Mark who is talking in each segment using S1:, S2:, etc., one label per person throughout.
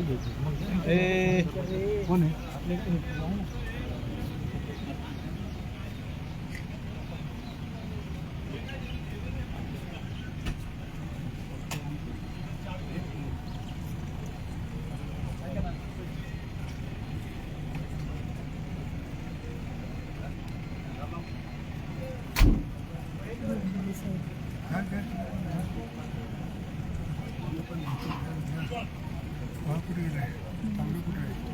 S1: ए
S2: कोण आहे कुठे गेलाय तांबे कुठे आहे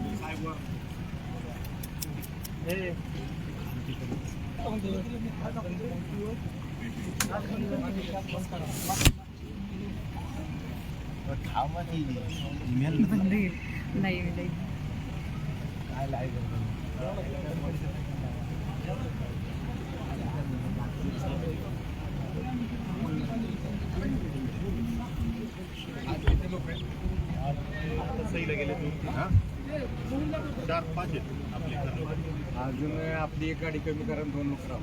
S3: नाही नाही
S1: चार पाच आहेत आपले
S2: अजून आपली एक गाडी कमी करा दोन लोक राहू.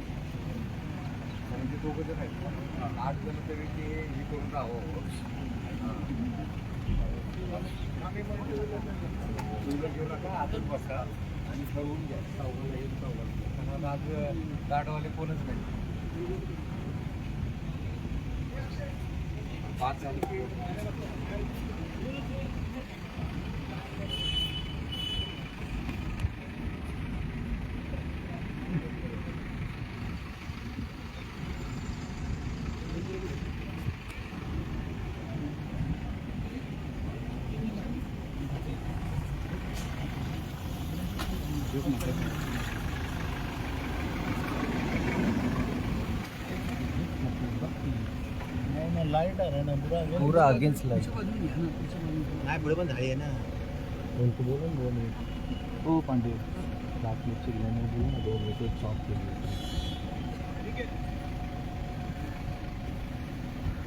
S2: ते दोघं जण आहेत. आठ जण तरी ते हे करून राहावं. मुलं घेऊ नका आतच बसा आणि ठरवून घ्या. चौघाला येईल चौघाला कारण आज गाडवाले कोणच नाही. पाच झाली Thank
S1: you. लाइट आहे ना पुरा
S2: पूरा अगेन्स्ट लाइट
S1: नाही पुढे पण झाडी आहे ना.
S2: बोलतो बोलून दोन मिनिट. हो पांडे. रात्री चिल्ल्याने बोलून ना दोन मिनिट शॉप केली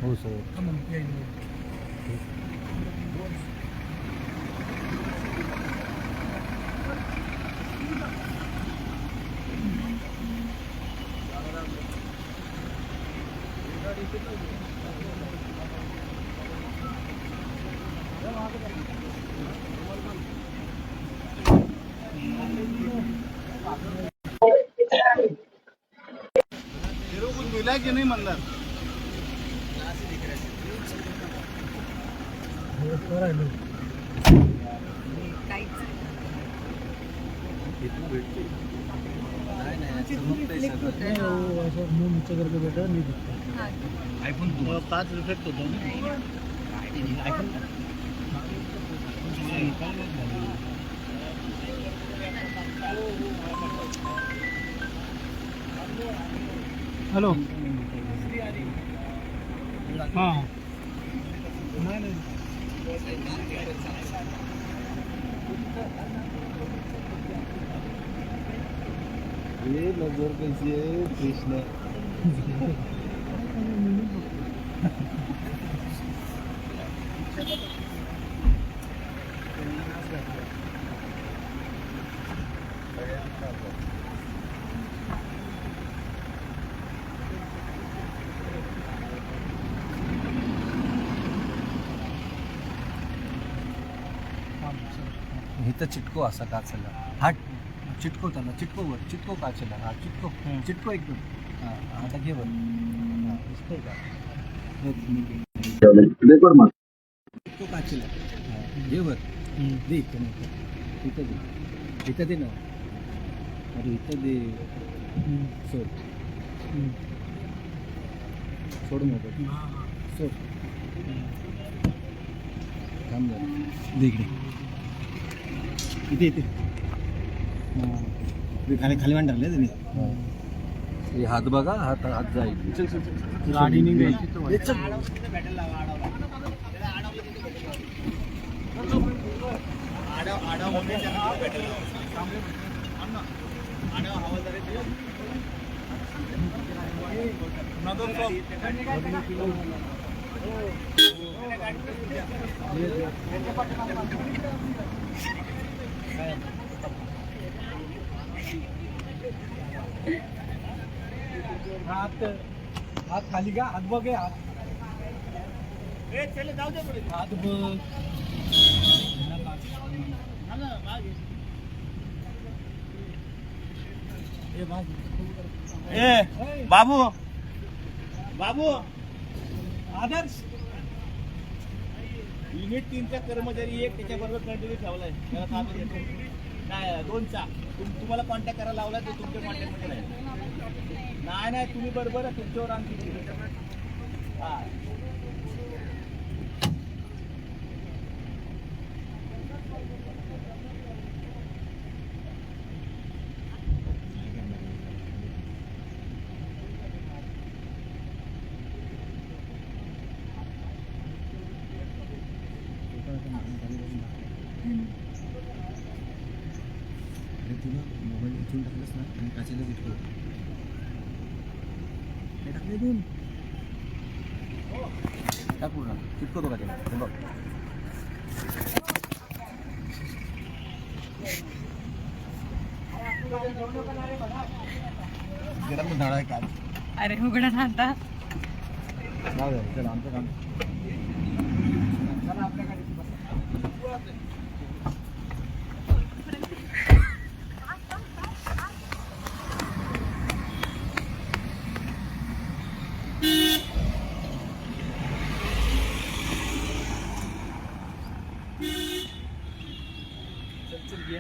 S2: हो सर
S1: तेरे कुछ मिला की नाही
S3: हा.
S1: आयफोन पाच रिफेक्ट होतो आयफोन
S2: हॅलो हां
S1: ये नजर कैसी है कृष्ण
S2: इथं चिटको असा काचेला हा चिटको त्याला. चिटको वर. चिटको काचेला हा चिटको. चिटको एकदम. हा आता घे वर हा, दिसतोय का? हे तुम्ही- चिटको काचेला हा, घे वर दे इथं नाही इथं. इथं दे. इथं दे ना. अरे इथं दे. सोड. सोड मोबाईल. सोड. थांब जरा. दे इकडे. इथे इथे.
S1: खाली खाली मान टाकले त्यांनी
S2: हे हात बघा हात हात जाईल. चल चल चल
S1: गाडी निघायची तो
S2: हे चल.
S1: हात हात खाली का हात बघ हात. हात बघ.
S4: ए बाबू. बाबू.
S1: आदर्श.
S4: युनिट तीनचा कर्मचारी एक त्याच्याबरोबर कंटिन्यू ठेवलाय. त्याला ताब्यात घेतो काय दोनचा. तुम तुम्हाला कॉन्टॅक्ट करायला लावला तर तुमच्या कॉन्टॅक्टमध्ये नाही नाही तुम्ही बरोबर आहे तुमच्यावर आणखी हां
S2: अरे तुला मोबाईल इथून टाकलंस ना आणि काचेला चिटकव हे टाकले इथून. टाक पूर्ण. चिटकवतो का त्याला? बघ. गरम धडा आहे का
S3: अरे उघडा आता.
S2: चला आमचं काम.
S1: चला आपल्या गाडीत बसा.